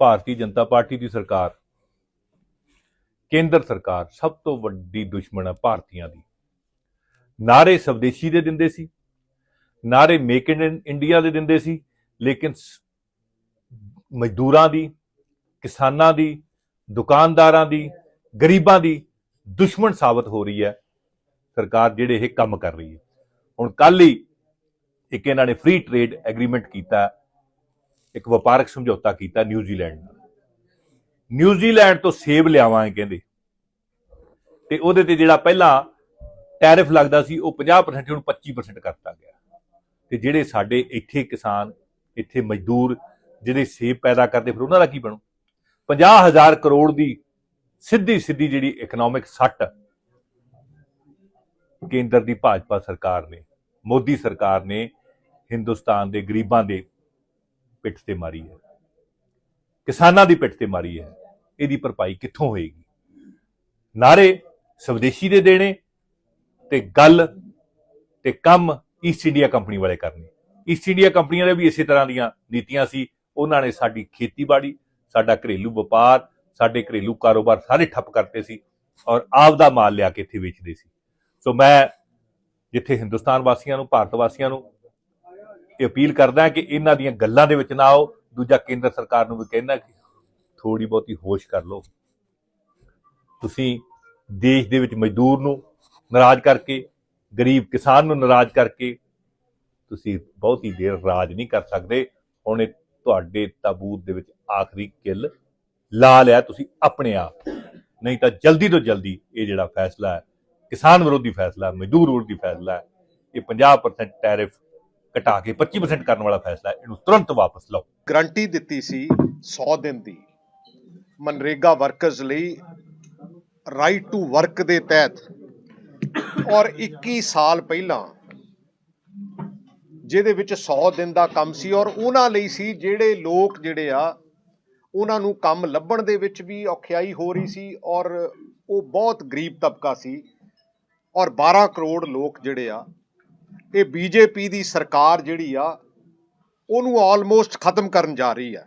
Bharatiya Janata party ਦੀ ਸਰਕਾਰ, ਕੇਂਦਰ ਸਰਕਾਰ ਸਭ ਤੋਂ ਵੱਡੀ ਦੁਸ਼ਮਣ ਹੈ ਭਾਰਤੀਆਂ ਦੀ। ਨਾਰੇ ਸਵਦੇਸ਼ੀ ਦੇ ਦਿੰਦੇ ਸੀ ਨਾਰੇ ਮੇਕ ਇਨ ਇੰਡੀਆ ਦੇ ਦਿੰਦੇ ਸੀ, ਲੇਕਿਨ ਮਜ਼ਦੂਰਾਂ ਦੀ, ਕਿਸਾਨਾਂ ਦੀ, ਦੁਕਾਨਦਾਰਾਂ ਦੀ, ਗਰੀਬਾਂ ਦੀ ਦੁਸ਼ਮਣ ਸਾਬਤ ਹੋ ਰਹੀ ਹੈ। ਸਰਕਾਰ ਜਿਹੜੇ ਇਹ ਕੰਮ ਕਰ ਰਹੀ ਹੈ। ਹੁਣ ਕੱਲ ਹੀ ਇੱਕ ਇਹਨਾਂ ਨੇ ਫ੍ਰੀ ਟ੍ਰੇਡ ਐਗਰੀਮੈਂਟ ਕੀਤਾ। ਇੱਕ ਵਪਾਰਕ ਸਮਝੌਤਾ ਕੀਤਾ ਨਿਊਜ਼ੀਲੈਂਡ ਨਾਲ। ਨਿਊਜ਼ੀਲੈਂਡ ਤੋਂ ਸੇਬ ਲਿਆਵਾਂਗੇ ਕਹਿੰਦੇ। ਤੇ ਉਹਦੇ ਤੇ ਜਿਹੜਾ ਪਹਿਲਾਂ ਟੈਰਿਫ ਲੱਗਦਾ ਸੀ, ਉਹ 50% ਹੁਣ 25% ਕਰਤਾ ਗਿਆ। ਤੇ ਜਿਹੜੇ ਸਾਡੇ ਇੱਥੇ ਕਿਸਾਨ, ਇੱਥੇ ਮਜ਼ਦੂਰ ਜਿਹੜੇ ਸੇਬ ਪੈਦਾ ਕਰਦੇ, ਫਿਰ ਉਹਨਾਂ ਦਾ ਕੀ ਬਣੂ? 50000 ਕਰੋੜ ਦੀ ਸਿੱਧੀ ਸਿੱਧੀ ਜਿਹੜੀ ਇਕਨੋਮਿਕ ਸੱਟ ਕੇਂਦਰ ਦੀ ਭਾਜਪਾ ਸਰਕਾਰ ਨੇ, ਮੋਦੀ ਸਰਕਾਰ ਨੇ, ਹਿੰਦੁਸਤਾਨ ਦੇ ਗਰੀਬਾਂ ਦੇ ਪਿੱਠ ਤੇ ਮਾਰੀ ਹੈ। ਕਿਸਾਨਾਂ ਦੀ ਪਿੱਠ ਤੇ ਮਾਰੀ ਹੈ। ਇਹਦੀ ਭਰਪਾਈ ਕਿੱਥੋਂ ਹੋਏਗੀ? ਨਾਰੇ ਸਵਦੇਸ਼ੀ ਦੇ ਦੇਣੇ ਤੇ ਗੱਲ ਤੇ ਕੰਮ ਈਸਟ ਇੰਡੀਆ ਕੰਪਨੀ ਵਾਲੇ ਕਰਨੇ। ਈਸਟ ਇੰਡੀਆ ਕੰਪਨੀਆਂ ਦੇ ਵੀ ਇਸੇ ਤਰ੍ਹਾਂ ਦੀਆਂ ਨੀਤੀਆਂ ਸੀ। ਉਹਨਾਂ ਨੇ ਸਾਡੀ ਖੇਤੀਬਾੜੀ, ਸਾਡਾ ਘਰੇਲੂ ਵਪਾਰ, ਸਾਡੇ ਘਰੇਲੂ ਕਾਰੋਬਾਰ ਸਾਰੇ ਠੱਪ ਕਰਤੇ ਸੀ ਔਰ ਆਪ ਦਾ ਮਾਲ ਲਿਆ ਕੇ ਇੱਥੇ ਵੇਚਦੇ ਸੀ। ਸੋ ਮੈਂ ਜਿੱਥੇ ਹਿੰਦੁਸਤਾਨ ਵਾਸੀਆਂ ਨੂੰ, ਭਾਰਤ ਵਾਸੀਆਂ ਨੂੰ ਇਹ ਅਪੀਲ ਕਰਦਾ ਕਿ ਇਹਨਾਂ ਦੀਆਂ ਗੱਲਾਂ ਦੇ ਵਿੱਚ ਨਾ ਆਓ। ਦੂਜਾ ਕੇਂਦਰ ਸਰਕਾਰ ਨੂੰ ਵੀ ਕਹਿਣਾ ਕਿ ਥੋੜੀ ਬਹੁਤੀ ਹੋਸ਼ ਕਰ ਲਓ। ਤੁਸੀਂ ਦੇਸ਼ ਦੇ ਵਿੱਚ ਮਜ਼ਦੂਰ ਨੂੰ ਨਾਰਾਜ਼ ਕਰਕੇ ਗਰੀਬ ਕਿਸਾਨ ਨੂੰ ਨਾਰਾਜ਼ ਕਰਕੇ ਤੁਸੀਂ ਬਹੁਤੀ ਦੇਰ ਰਾਜ ਨਹੀਂ ਕਰ ਸਕਦੇ। ਹੁਣ ਇਹ ਤੁਹਾਡੇ ਤਾਬੂਤ ਦੇ ਵਿੱਚ ਆਖਰੀ ਕਿੱਲ ਲਾ ਲਿਆ ਤੁਸੀਂ ਆਪਣੇ ਆਪ। ਨਹੀਂ ਤਾਂ ਜਲਦੀ ਤੋਂ ਜਲਦੀ ਇਹ ਜਿਹੜਾ ਫੈਸਲਾ ਹੈ ਕਿਸਾਨ ਵਿਰੋਧੀ ਫੈਸਲਾ ਹੈ, ਮਜ਼ਦੂਰ ਵਿਰੋਧੀ ਫੈਸਲਾ ਹੈ ਇਹ 50% ਟੈਰਿਫ ਘਟਾ ਕੇ 25% ਕਰਨ ਵਾਲਾ ਫੈਸਲਾ ਇਹਨੂੰ ਤੁਰੰਤ ਵਾਪਸ ਲਓ। ਗਰੰਟੀ ਦਿੱਤੀ ਸੀ 100 ਦਿਨ ਦੀ। ਮਨਰੇਗਾ ਵਰਕਰਸ ਲਈ ਰਾਈਟ ਟੂ ਵਰਕ ਦੇ ਤਹਿਤ ਔਰ 21 ਸਾਲ ਪਹਿਲਾਂ ਜਿਹਦੇ ਵਿੱਚ 100 ਦਿਨ ਦਾ ਕੰਮ ਸੀ ਔਰ ਉਹਨਾਂ ਲਈ ਸੀ ਜਿਹੜੇ ਲੋਕ ਜਿਹੜੇ ਆ, ਉਹਨਾਂ ਨੂੰ ਕੰਮ ਲੱਭਣ ਦੇ ਵਿੱਚ ਵੀ ਔਖਿਆਈ ਹੋ ਰਹੀ ਸੀ ਔਰ ਉਹ ਬਹੁਤ ਗਰੀਬ ਤਬਕਾ ਸੀ ਔਰ 12 ਕਰੋੜ ਲੋਕ ਜਿਹੜੇ ਆ ਇਹ ਬੀਜੇਪੀ ਦੀ ਸਰਕਾਰ ਜਿਹੜੀ ਆ, ਉਹਨੂੰ ਆਲਮੋਸਟ ਖਤਮ ਕਰਨ ਜਾ ਰਹੀ ਆ।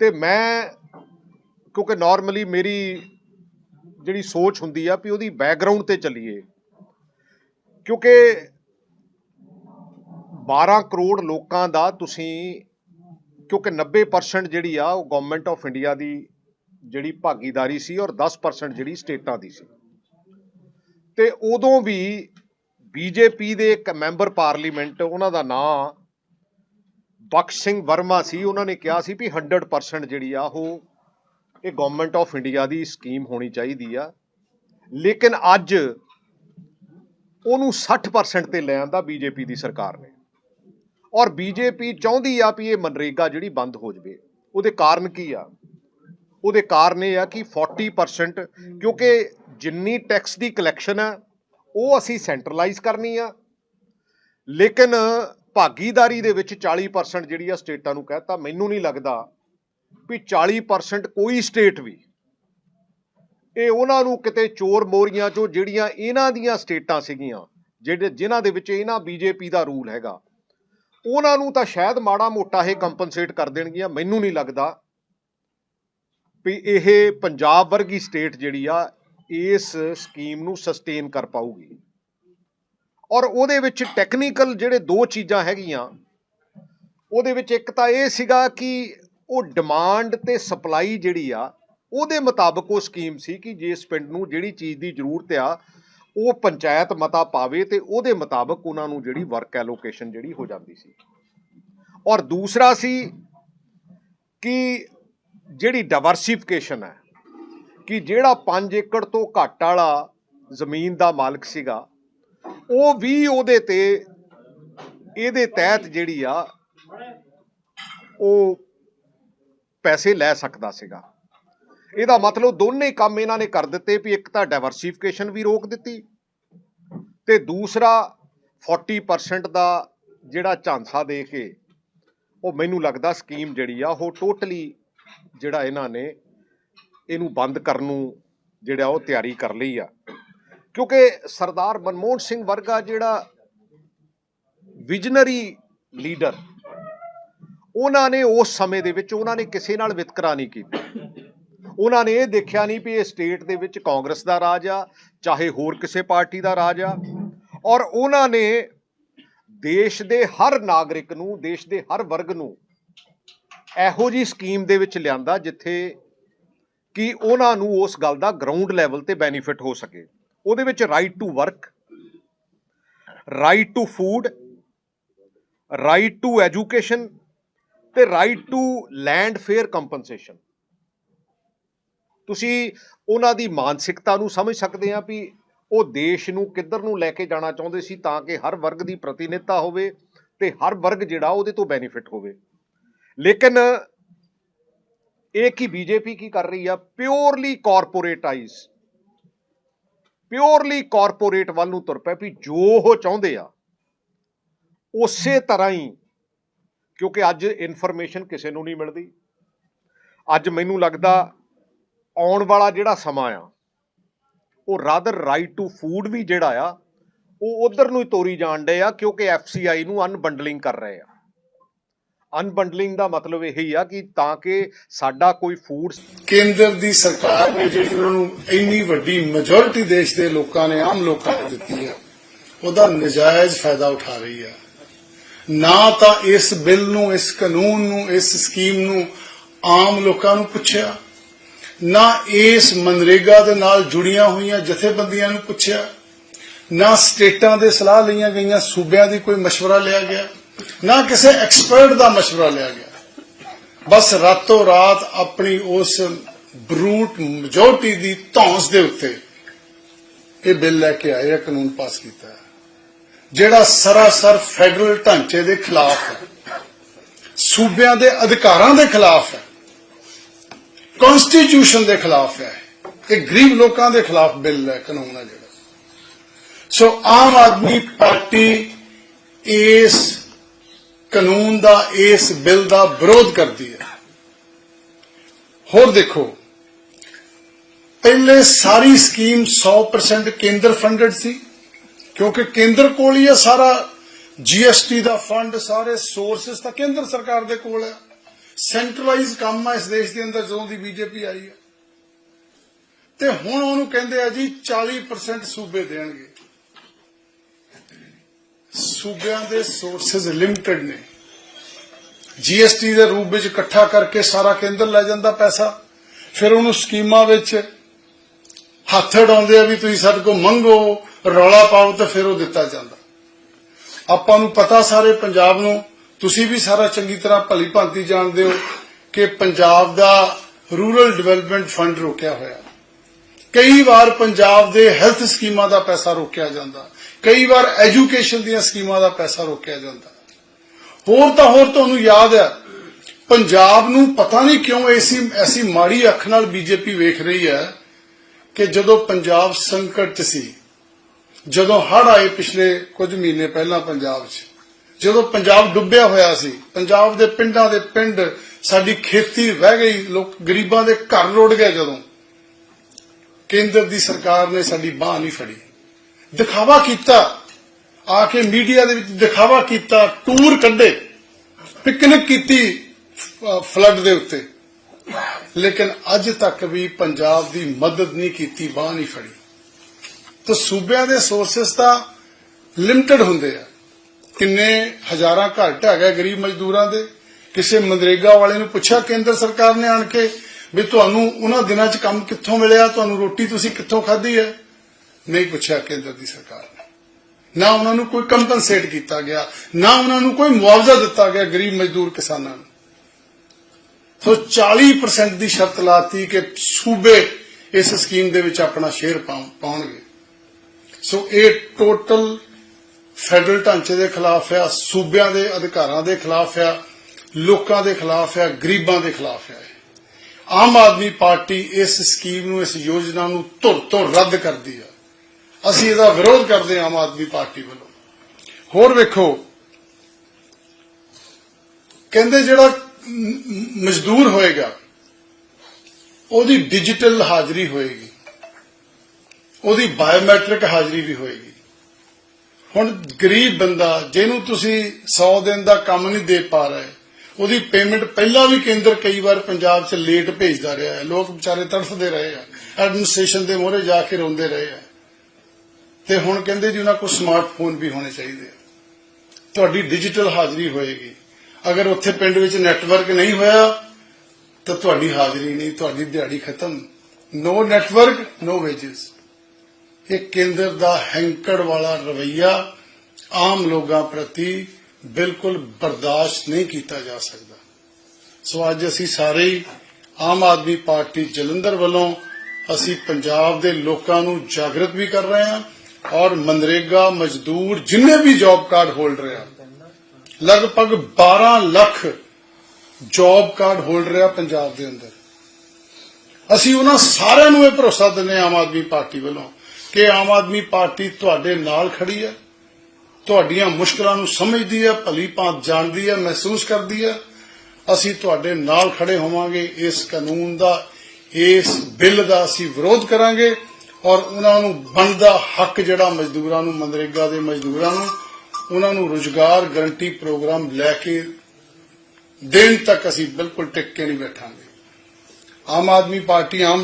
ਤੇ ਮੈਂ, ਕਿਉਂਕਿ ਨਾਰਮਲੀ ਮੇਰੀ ਜਿਹੜੀ ਸੋਚ ਹੁੰਦੀ ਆ ਵੀ ਉਹਦੀ ਬੈਕਗ੍ਰਾਉਂਡ ਤੇ ਚੱਲੀਏ। ਕਿਉਂਕਿ 12 ਕਰੋੜ ਲੋਕਾਂ ਦਾ ਤੁਸੀਂ, ਕਿਉਂਕਿ 90% ਜਿਹੜੀ ਆ, ਉਹ ਗਵਰਨਮੈਂਟ ਆਫ ਇੰਡੀਆ ਦੀ ਜਿਹੜੀ ਭਾਗੀਦਾਰੀ ਸੀ ਔਰ 10% ਜਿਹੜੀ ਸਟੇਟਾਂ ਦੀ ਸੀ। ਤੇ ਉਦੋਂ ਵੀ ਬੀਜੇਪੀ ਦੇ ਇੱਕ ਮੈਂਬਰ ਪਾਰਲੀਮੈਂਟ, ਉਹਨਾਂ ਦਾ ਨਾਂ ਬਖਸ਼ ਸਿੰਘ ਵਰਮਾ ਸੀ। ਉਹਨਾਂ ਨੇ ਕਿਹਾ ਸੀ ਵੀ 100% ਜਿਹੜੀ ਆ ਉਹ ਇਹ ਗਵਰਨਮੈਂਟ ਆਫ ਇੰਡੀਆ ਦੀ ਸਕੀਮ ਹੋਣੀ ਚਾਹੀਦੀ ਆ। ਲੇਕਿਨ ਅੱਜ ਉਹਨੂੰ 60% ਤੇ ਲੈ ਆਂਦਾ ਬੀਜੇਪੀ ਦੀ ਸਰਕਾਰ ਨੇ। ਔਰ ਬੀਜੇਪੀ ਚਾਹੁੰਦੀ ਆ ਵੀ ਇਹ ਮਨਰੇਗਾ ਜਿਹੜੀ ਬੰਦ ਹੋ ਜਵੇ। ਉਹਦੇ ਕਾਰਨ ਕੀ ਆ? ਉਹਦੇ ਕਾਰਨ ਇਹ ਆ ਕਿ 40% ਕਿਉਂਕਿ ਜਿੰਨੀ ਟੈਕਸ ਦੀ ਕਲੈਕਸ਼ਨ ਆ ਉਹ ਅਸੀਂ ਸੈਂਟਰਲਾਈਜ਼ ਕਰਨੀ ਆ। ਲੇਕਿਨ ਭਾਗੀਦਾਰੀ ਦੇ ਵਿੱਚ 40% ਜਿਹੜੀ ਆ ਸਟੇਟਾਂ ਨੂੰ ਕਹਿਤਾ, ਮੈਨੂੰ ਨਹੀਂ ਲੱਗਦਾ ਵੀ 40% ਕੋਈ ਸਟੇਟ ਵੀ ਇਹ ਉਹਨਾਂ ਨੂੰ ਕਿਤੇ ਚੋਰ ਮੋਰੀਆਂ ਚੋਂ ਜਿਹੜੀਆਂ ਇਹਨਾਂ ਦੀਆਂ ਸਟੇਟਾਂ ਸੀਗੀਆਂ, ਜਿਹੜੇ ਜਿਨ੍ਹਾਂ ਦੇ ਵਿੱਚ ਇਹਨਾਂ ਬੀਜੇਪੀ ਦਾ ਰੂਲ ਹੈਗਾ, ਉਹਨਾਂ ਨੂੰ ਤਾਂ ਸ਼ਾਇਦ ਮਾੜਾ ਮੋਟਾ ਇਹ ਕੰਪਨਸੇਟ ਕਰ ਦੇਣਗੀਆਂ, ਮੈਨੂੰ ਨਹੀਂ ਲੱਗਦਾ ਵੀ ਇਹ ਪੰਜਾਬ ਵਰਗੀ ਸਟੇਟ ਜਿਹੜੀ ਆ ਇਸ ਸਕੀਮ ਨੂੰ ਸਸਟੇਨ ਕਰ ਪਾਊਗੀ। ਔਰ ਉਹਦੇ ਵਿੱਚ ਟੈਕਨੀਕਲ ਜਿਹੜੇ ਦੋ ਚੀਜ਼ਾਂ ਹੈਗੀਆਂ, ਉਹਦੇ ਵਿੱਚ ਇੱਕ ਤਾਂ ਇਹ ਸੀਗਾ ਕਿ ਉਹ ਡਿਮਾਂਡ ਤੇ ਸਪਲਾਈ ਜਿਹੜੀ ਆ, ਉਹਦੇ ਮੁਤਾਬਕ ਉਹ ਸਕੀਮ ਸੀ ਕਿ ਜਿਸ ਪਿੰਡ ਨੂੰ ਜਿਹੜੀ ਚੀਜ਼ ਦੀ ਜ਼ਰੂਰਤ ਆ, ਉਹ ਪੰਚਾਇਤ ਮਤਾ ਪਾਵੇ ਤੇ ਉਹਦੇ ਮੁਤਾਬਕ ਉਹਨਾਂ ਨੂੰ ਜਿਹੜੀ ਵਰਕ ਐਲੋਕੇਸ਼ਨ ਜਿਹੜੀ ਹੋ ਜਾਂਦੀ ਸੀ। ਔਰ ਦੂਸਰਾ ਸੀ ਕਿ ਜਿਹੜੀ ਡਾਈਵਰਸਿਫਿਕੇਸ਼ਨ ਹੈ ਕਿ ਜਿਹੜਾ 5 ਏਕੜ ਤੋਂ ਘੱਟ ਵਾਲਾ ਜ਼ਮੀਨ ਦਾ ਮਾਲਕ ਸੀਗਾ, ਉਹ ਵੀ ਉਹਦੇ ਤੇ, ਇਹਦੇ ਤਹਿਤ ਜਿਹੜੀ ਆ, ਉਹ ਪੈਸੇ ਲੈ ਸਕਦਾ ਸੀਗਾ। ਇਹਦਾ ਮਤਲਬ ਦੋਨੇ ਕੰਮ ਇਹਨਾਂ ਨੇ ਕਰ ਦਿੱਤੇ ਵੀ ਇੱਕ ਤਾਂ ਡਾਈਵਰਸਿਫਿਕੇਸ਼ਨ ਵੀ ਰੋਕ ਦਿੱਤੀ ਤੇ ਦੂਸਰਾ 40% ਦਾ ਜਿਹੜਾ ਝਾਂਸਾ ਦੇ ਕੇ ਉਹ ਮੈਨੂੰ ਲੱਗਦਾ ਸਕੀਮ ਜਿਹੜੀ ਆ ਉਹ ਟੋਟਲੀ ਜਿਹੜਾ ਇਹਨਾਂ ਨੇ ਇਹਨੂੰ ਬੰਦ ਕਰਨ ਨੂੰ ਜਿਹੜਾ ਉਹ ਤਿਆਰੀ ਕਰ ਲਈ ਆ। ਕਿਉਂਕਿ ਸਰਦਾਰ ਮਨਮੋਹਨ ਸਿੰਘ ਵਰਗਾ ਜਿਹੜਾ ਵਿਜ਼ਨਰੀ ਲੀਡਰ ਉਹਨਾਂ ਨੇ ਉਸ ਸਮੇਂ ਦੇ ਵਿੱਚ ਉਹਨਾਂ ਨੇ ਕਿਸੇ ਨਾਲ ਵਿਤਕਰਾ ਨਹੀਂ ਕੀਤਾ। ਉਹਨਾਂ ਨੇ ਇਹ ਦੇਖਿਆ ਨਹੀਂ ਵੀ ਇਹ ਸਟੇਟ ਦੇ ਵਿੱਚ ਕਾਂਗਰਸ ਦਾ ਰਾਜ ਆ, ਚਾਹੇ ਹੋਰ ਕਿਸੇ ਪਾਰਟੀ ਦਾ ਰਾਜ ਆ। ਔਰ ਉਹਨਾਂ ਨੇ ਦੇਸ਼ ਦੇ ਹਰ ਨਾਗਰਿਕ ਨੂੰ, ਦੇਸ਼ ਦੇ ਹਰ ਵਰਗ ਨੂੰ ਇਹੋ ਜੀ ਸਕੀਮ ਦੇ ਵਿੱਚ ਲਿਆਂਦਾ ਜਿੱਥੇ ਕਿ ਉਹਨਾਂ ਨੂੰ ਉਸ ਗੱਲ ਦਾ ਗਰਾਊਂਡ ਲੈਵਲ ਤੇ ਬੈਨੀਫਿਟ ਹੋ ਸਕੇ। ਉਹਦੇ ਵਿੱਚ right to work right to food right to education ਤੇ right to land fair compensation ਤੁਸੀਂ ਉਹਨਾਂ ਦੀ ਮਾਨਸਿਕਤਾ ਨੂੰ ਸਮਝ ਸਕਦੇ ਆ ਵੀ ਉਹ ਦੇਸ਼ ਨੂੰ ਕਿੱਧਰ ਨੂੰ ਲੈ ਕੇ ਜਾਣਾ ਚਾਹੁੰਦੇ ਸੀ ਤਾਂ ਕਿ ਹਰ ਵਰਗ ਦੀ ਪ੍ਰਤੀਨਿਧਤਾ ਹੋਵੇ ਤੇ ਹਰ ਵਰਗ ਜਿਹੜਾ ਉਹਦੇ ਤੋਂ ਬੈਨੀਫਿਟ ਹੋਵੇ। ਲੇਕਿਨ ਇਹ ਕੀ ਬੀਜੇਪੀ ਕੀ ਕਰ ਰਹੀ ਆ ਪਿਓਰਲੀ ਕਾਰਪੋਰੇਟਾਈਜ਼ ਪਿਓਰਲੀ ਕਾਰਪੋਰੇਟ ਵੱਲ ਨੂੰ ਤੁਰ ਪਏ ਵੀ ਜੋ ਉਹ ਚਾਹੁੰਦੇ ਆ, ਉਸੇ ਤਰ੍ਹਾਂ ਹੀ, ਕਿਉਂਕਿ ਅੱਜ ਇਨਫੋਰਮੇਸ਼ਨ ਕਿਸੇ ਨੂੰ ਨਹੀਂ ਮਿਲਦੀ। ਅੱਜ ਮੈਨੂੰ ਲੱਗਦਾ ਆਉਣ ਵਾਲਾ ਜਿਹੜਾ ਸਮਾਂ ਆ, ਉਹ ਰਾਦਰ ਰਾਈਟ ਟੂ ਫੂਡ ਵੀ ਜਿਹੜਾ ਆ, ਉਹ ਉਧਰ ਨੂੰ ਹੀ ਤੋਰੀ ਜਾਣ ਡੇ ਆ, ਕਿਉਂਕਿ ਐਫਸੀਆਈ ਨੂੰ ਅਨਬੰਡਲਿੰਗ ਕਰ ਰਹੇ ਆ। ਅਨਬੰਡਲਿੰਗ ਦਾ ਮਤਲਬ ਇਹ ਹੀ ਆ ਕਿ ਤਾਂ ਕਿ ਸਾਡਾ ਕੋਈ ਫੂਡ ਕੇਂਦਰ ਦੀ ਸਰਕਾਰ ਨੇ ਜਿਹੜੀ ਉਹਨਾਂ ਨੂੰ ਇੰਨੀ ਵੱਡੀ ਮੈਜੋਰਿਟੀ ਦੇਸ਼ ਦੇ ਲੋਕਾਂ ਨੇ ਆਮ ਲੋਕਾਂ ਨੇ ਦਿੱਤੀ ਹੈ ਉਹਦਾ ਨਜਾਇਜ਼ ਫਾਇਦਾ ਉਠਾ ਰਹੀ ਹੈ ਨਾ ਤਾਂ ਇਸ ਬਿੱਲ ਨੂੰ ਇਸ ਕਾਨੂੰਨ ਨੂੰ ਇਸ ਸਕੀਮ ਨੂੰ ਆਮ ਲੋਕਾਂ ਨੂੰ ਪੁੱਛਿਆ ਨਾ ਇਸ ਮਨਰੇਗਾ ਦੇ ਨਾਲ ਜੁੜੀਆਂ ਹੋਈਆਂ ਜਥੇਬੰਦੀਆਂ ਨੂੰ ਪੁੱਛਿਆ ਨਾ ਸਟੇਟਾਂ ਦੇ ਸਲਾਹ ਲਈਆਂ ਗਈਆਂ ਸੂਬਿਆਂ ਦੀ ਕੋਈ مشورہ ਲਿਆ ਗਿਆ ਨਾ ਕਿਸੇ ਐਕਸਪਰਟ ਦਾ مشورہ ਲਿਆ ਗਿਆ ਬਸ ਰਾਤੋਂ ਰਾਤ ਆਪਣੀ ਉਸ ਬਰੂਟ ਮੈਜੋਰਟੀ ਦੀ ਧੌਂਸ ਦੇ ਉੱਤੇ ਇਹ ਬਿੱਲ ਲੈ ਕੇ ਆਏ ਆ ਕਾਨੂੰਨ ਪਾਸ ਕੀਤਾ ਹੈ, ਜਿਹੜਾ ਸਰਾਸਰ ਫੈਡਰਲ ਢਾਂਚੇ ਦੇ ਖਿਲਾਫ ਹੈ ਸੂਬਿਆਂ ਦੇ ਅਧਿਕਾਰਾਂ ਦੇ ਖਿਲਾਫ ਹੈ ਕਨਸਟੀਟਿਊਸ਼ਨ ਦੇ ਖਿਲਾਫ ਹੈ ਇਹ ਗਰੀਬ ਲੋਕਾਂ ਦੇ ਖਿਲਾਫ ਬਿੱਲ ਹੈ ਕਾਨੂੰਨ ਹੈ ਜਿਹੜਾ ਸੋ ਆਮ ਆਦਮੀ ਪਾਰਟੀ ਇਸ ਕਾਨੂੰਨ ਦਾ ਇਸ ਬਿੱਲ ਦਾ ਵਿਰੋਧ ਕਰਦੀ ਹੈ। ਹੋਰ ਦੇਖੋ, ਪਹਿਲੇ ਸਾਰੀ ਸਕੀਮ 100% ਕੇਂਦਰ ਫੰਡਡ ਸੀ, ਕਿਉਂਕਿ ਕੇਂਦਰ ਕੋਲ ਹੀ ਹੈ ਸਾਰਾ ਜੀਐਸਟੀ ਦਾ ਫੰਡ ਸਾਰੇ ਸੋਰਸਸ ਤਾਂ ਕੇਂਦਰ ਸਰਕਾਰ ਦੇ ਕੋਲ ਹੈ। ਸੈਂਟਰਲਾਈਜ਼ ਕੰਮ ਹੈ ਇਸ ਦੇਸ਼ ਦੇ ਅੰਦਰ ਜਦੋਂ ਦੀ ਬੀਜੇਪੀ ਆਈ ਹੈ। ਤੇ ਹੁਣ ਉਹਨੂੰ ਕਹਿੰਦੇ ਆ ਜੀ 40% ਸੂਬੇ ਦੇਣਗੇ। ਸੂਬਿਆਂ ਦੇ ਸੋਰਸਸ ਲਿਮਟਿਡ ਨੇ। ਜੀਐਸਟੀ ਦੇ ਰੂਪ ਵਿੱਚ ਇਕੱਠਾ ਕਰਕੇ ਸਾਰਾ ਕੇਂਦਰ ਲੈ ਜਾਂਦਾ ਪੈਸਾ। ਫਿਰ ਉਹਨੂੰ ਸਕੀਮਾਂ ਵਿੱਚ ਹੱਥ ਅਡਾਉਂਦੇ ਆ ਵੀ ਤੁਸੀਂ ਸਾਡੇ ਕੋਲ ਮੰਗੋ, ਰੌਲਾ ਪਾਓ ਤੇ ਫਿਰ ਉਹ ਦਿੱਤਾ ਜਾਂਦਾ। ਆਪਾਂ ਨੂੰ ਪਤਾ ਸਾਰੇ ਪੰਜਾਬ ਨੂੰ, ਤੁਸੀਂ ਵੀ ਸਾਰਾ ਚੰਗੀ ਤਰ੍ਹਾਂ ਭਲੀ ਭਾਂਤੀ ਜਾਣਦੇ ਹੋ ਕਿ ਪੰਜਾਬ ਦਾ ਰੂਰਲ ਡਿਵੈਲਪਮੈਂਟ ਫੰਡ ਰੋਕਿਆ ਹੋਇਆ। ਕਈ ਵਾਰ ਪੰਜਾਬ ਦੇ ਹੈਲਥ ਸਕੀਮਾਂ ਦਾ ਪੈਸਾ ਰੋਕਿਆ ਜਾਂਦਾ। ਕਈ ਵਾਰ ਐਜੂਕੇਸ਼ਨ ਦੀਆਂ ਸਕੀਮਾਂ ਦਾ ਪੈਸਾ ਰੋਕਿਆ ਜਾਂਦਾ। ਹੋਰ ਤਾਂ ਹੋਰ ਤੁਹਾਨੂੰ ਯਾਦ ਹੈ, ਪੰਜਾਬ ਨੂੰ ਪਤਾ ਨਹੀਂ ਕਿਉਂ ਐਸੀ ਐਸੀ ਮਾੜੀ ਅੱਖ ਨਾਲ ਬੀਜੇਪੀ ਵੇਖ ਰਹੀ ਹੈ ਕਿ ਜਦੋਂ ਪੰਜਾਬ ਸੰਕਟ 'ਚ ਸੀ, ਜਦੋਂ ਹੜ ਆਏ ਪਿਛਲੇ ਕੁਝ ਮਹੀਨੇ ਪਹਿਲਾਂ ਪੰਜਾਬ 'ਚ, ਜਦੋਂ ਪੰਜਾਬ ਡੁੱਬਿਆ ਹੋਇਆ ਸੀ, ਪੰਜਾਬ ਦੇ ਪਿੰਡਾਂ ਦੇ ਪਿੰਡ ਸਾਡੀ ਖੇਤੀ ਵਹਿ ਗਈ, ਲੋਕ ਗਰੀਬਾਂ ਦੇ ਘਰ ਰੁੜ ਗਏ ਜਦੋਂ। ਕੇਂਦਰ ਦੀ ਸਰਕਾਰ ਨੇ ਸਾਡੀ ਬਾਹ ਨਹੀਂ ਫੜੀ। ਦਿਖਾਵਾ ਕੀਤਾ। ਆ ਕੇ ਮੀਡੀਆ ਦੇ ਵਿੱਚ ਦਿਖਾਵਾ ਕੀਤਾ, ਟੂਰ ਕੱਢੇ। ਪਿਕਨਿਕ ਕੀਤੀ ਫਲੱਡ ਦੇ ਉੱਤੇ। ਲੇਕਿਨ ਅੱਜ ਤੱਕ ਵੀ ਪੰਜਾਬ ਦੀ ਮਦਦ ਨਹੀਂ ਕੀਤੀ, ਬਾਹ ਨਹੀਂ ਫੜੀ। ਤਾਂ ਸੂਬਿਆਂ ਦੇ ਸੋਰਸਸ ਤਾਂ ਲਿਮਟਿਡ ਹੁੰਦੇ ਆ। ਕਿੰਨੇ ਹਜ਼ਾਰਾਂ ਘਰ ਢਹਿ ਗਏ ਗਰੀਬ ਮਜ਼ਦੂਰਾਂ ਦੇ। ਕਿਸੇ ਮਨਰੇਗਾ ਵਾਲੇ ਨੂੰ ਪੁੱਛਿਆ, ਕੇਂਦਰ ਸਰਕਾਰ ਨੇ ਆਣ ਕੇ ਵੀ ਤੁਹਾਨੂੰ ਉਹਨਾਂ ਦਿਨਾਂ 'ਚ ਕੰਮ ਕਿੱਥੋਂ ਮਿਲਿਆ? ਤੁਹਾਨੂੰ ਰੋਟੀ ਤੁਸੀਂ ਕਿੱਥੋਂ ਖਾਧੀ ਹੈ? ਨਹੀਂ ਪੁੱਛਿਆ ਕੇਂਦਰ ਦੀ ਸਰਕਾਰ ਨੇ। ਨਾ ਉਹਨਾਂ ਨੂੰ ਕੋਈ ਕੰਪਨਸੇਟ ਕੀਤਾ ਗਿਆ, ਨਾ ਉਹਨਾਂ ਨੂੰ ਕੋਈ ਮੁਆਵਜ਼ਾ ਦਿੱਤਾ ਗਿਆ ਗਰੀਬ ਮਜ਼ਦੂਰ ਕਿਸਾਨਾਂ ਨੂੰ। ਸੋ 40% ਦੀ ਸ਼ਰਤ ਲਾਤੀ ਕਿ ਸੂਬੇ ਇਸ ਸਕੀਮ ਦੇ ਵਿੱਚ ਆਪਣਾ ਸ਼ੇਅਰ ਪਾਉਣਗੇ। ਸੋ ਇਹ ਟੋਟਲ ਫੈਡਰਲ ਢਾਂਚੇ ਦੇ ਖਿਲਾਫ ਆ, ਸੂਬਿਆਂ ਦੇ ਅਧਿਕਾਰਾਂ ਦੇ ਖਿਲਾਫ ਆ, ਲੋਕਾਂ ਦੇ ਖਿਲਾਫ ਆ, ਗਰੀਬਾਂ ਦੇ ਖਿਲਾਫ ਆ ਆਮ ਆਦਮੀ ਪਾਰਟੀ ਇਸ ਸਕੀਮ ਨੂੰ, ਇਸ ਯੋਜਨਾ ਨੂੰ ਧੁਰ ਤੋਂ ਰੱਦ ਕਰਦੀ ਆ। ਅਸੀਂ ਇਹਦਾ ਵਿਰੋਧ ਕਰਦੇ ਆਮ ਆਦਮੀ ਪਾਰਟੀ ਵੱਲੋਂ। ਹੋਰ ਵੇਖੋ, ਕਹਿੰਦੇ ਜਿਹੜਾ ਮਜ਼ਦੂਰ ਹੋਏਗਾ, ਉਹਦੀ ਡਿਜੀਟਲ ਹਾਜ਼ਰੀ ਹੋਏਗੀ। ਉਹਦੀ ਬਾਇਓਮੈਟ੍ਰਿਕ ਹਾਜ਼ਰੀ ਵੀ ਹੋਏਗੀ। ਹੁਣ ਗਰੀਬ ਬੰਦਾ, ਜਿਹਨੂੰ ਤੁਸੀਂ 100 ਦਿਨ ਦਾ ਕੰਮ ਨਹੀਂ ਦੇ ਪਾ ਰਹੇ ਉਹਦੀ ਪੇਮੈਂਟ ਪਹਿਲਾਂ ਵੀ ਕੇਂਦਰ ਕਈ ਵਾਰ ਪੰਜਾਬ 'ਚ ਲੇਟ ਭੇਜਦਾ ਰਿਹਾ ਹੈ। ਲੋਕ ਵਿਚਾਰੇ ਤੜਫਦੇ ਰਹੇ ਆ। ਐਡਮਿਨਿਸਟ੍ਰੇਸ਼ਨ ਦੇ ਮੋਹਰੇ ਜਾ ਕੇ ਰੋਂਦੇ ਰਹੇ ਆ। ਤੇ ਹੁਣ ਕਹਿੰਦੇ ਜੀ ਉਹਨਾਂ ਕੋਲ ਸਮਾਰਟਫੋਨ ਵੀ ਹੋਣੇ ਚਾਹੀਦੇ ਆ। ਤੁਹਾਡੀ ਡਿਜੀਟਲ ਹਾਜ਼ਰੀ ਹੋਏਗੀ। ਅਗਰ ਉੱਥੇ ਪਿੰਡ ਵਿੱਚ ਨੈਟਵਰਕ ਨਹੀਂ ਹੋਇਆ, ਤਾਂ ਤੁਹਾਡੀ ਹਾਜ਼ਰੀ ਨਹੀਂ, ਤੁਹਾਡੀ ਦਿਹਾੜੀ ਖਤਮ। ਨੋ ਨੈਟਵਰਕ ਨੋ ਵੇਜਸ ਇਹ ਕੇਂਦਰ ਦਾ ਹੈਂਕੜ ਵਾਲਾ ਰਵਈਆ ਆਮ ਲੋਕਾਂ ਪ੍ਰਤੀ ਬਿਲਕੁਲ ਬਰਦਾਸ਼ਤ ਨਹੀਂ ਕੀਤਾ ਜਾ ਸਕਦਾ। ਸੋ ਅੱਜ ਅਸੀਂ ਸਾਰੇ ਹੀ ਆਮ ਆਦਮੀ ਪਾਰਟੀ ਜਲੰਧਰ ਵੱਲੋਂ ਅਸੀਂ ਪੰਜਾਬ ਦੇ ਲੋਕਾਂ ਨੂੰ ਜਾਗਰਤ ਵੀ ਕਰ ਰਹੇ ਹਾਂ ਔਰ ਮਨਰੇਗਾ ਮਜ਼ਦੂਰ ਜਿੰਨੇ ਵੀ ਜੌਬ ਕਾਰਡ ਹੋਲਡਰ ਆ, ਲਗਭਗ 12 ਲੱਖ ਜੌਬ ਕਾਰਡ ਹੋਲਡਰ ਆ ਪੰਜਾਬ ਦੇ ਅੰਦਰ। ਅਸੀਂ ਉਹਨਾਂ ਸਾਰਿਆਂ ਨੂੰ ਇਹ ਭਰੋਸਾ ਦਿੰਦੇ ਹਾਂ ਆਮ ਆਦਮੀ ਪਾਰਟੀ ਵੱਲੋਂ ਕਿ ਆਮ ਆਦਮੀ ਪਾਰਟੀ ਤੁਹਾਡੇ ਨਾਲ ਖੜੀ ਹੈ। ਤੁਹਾਡੀਆਂ ਮੁਸ਼ਕਲਾਂ ਨੂੰ ਸਮਝਦੀ ਹੈ, ਭਲੀ ਭਾਂਤ ਜਾਣਦੀ ਹੈ, ਮਹਿਸੂਸ ਕਰਦੀ ਹੈ। ਅਸੀਂ ਤੁਹਾਡੇ ਨਾਲ ਖੜੇ ਹੋਵਾਂਗੇ, ਇਸ ਕਾਨੂੰਨ ਦਾ, ਇਸ ਬਿੱਲ ਦਾ ਅਸੀਂ ਵਿਰੋਧ ਕਰਾਂਗੇ ਔਰ ਉਹਨਾਂ ਨੂੰ ਬਣਦਾ ਹੱਕ ਜਿਹੜਾ ਮਜ਼ਦੂਰਾਂ ਨੂੰ, ਮਨਰੇਗਾ ਦੇ ਮਜ਼ਦੂਰਾਂ ਨੂੰ, ਉਹਨਾਂ ਨੂੰ ਰੁਜ਼ਗਾਰ ਗਰੰਟੀ ਪ੍ਰੋਗਰਾਮ ਲੈ ਕੇ ਦੇਣ ਤੱਕ ਅਸੀਂ ਬਿਲਕੁਲ ਟਿਕ ਕੇ ਨਹੀਂ ਬੈਠਾਂਗੇ। ਆਮ ਆਦਮੀ ਪਾਰਟੀ, ਆਮ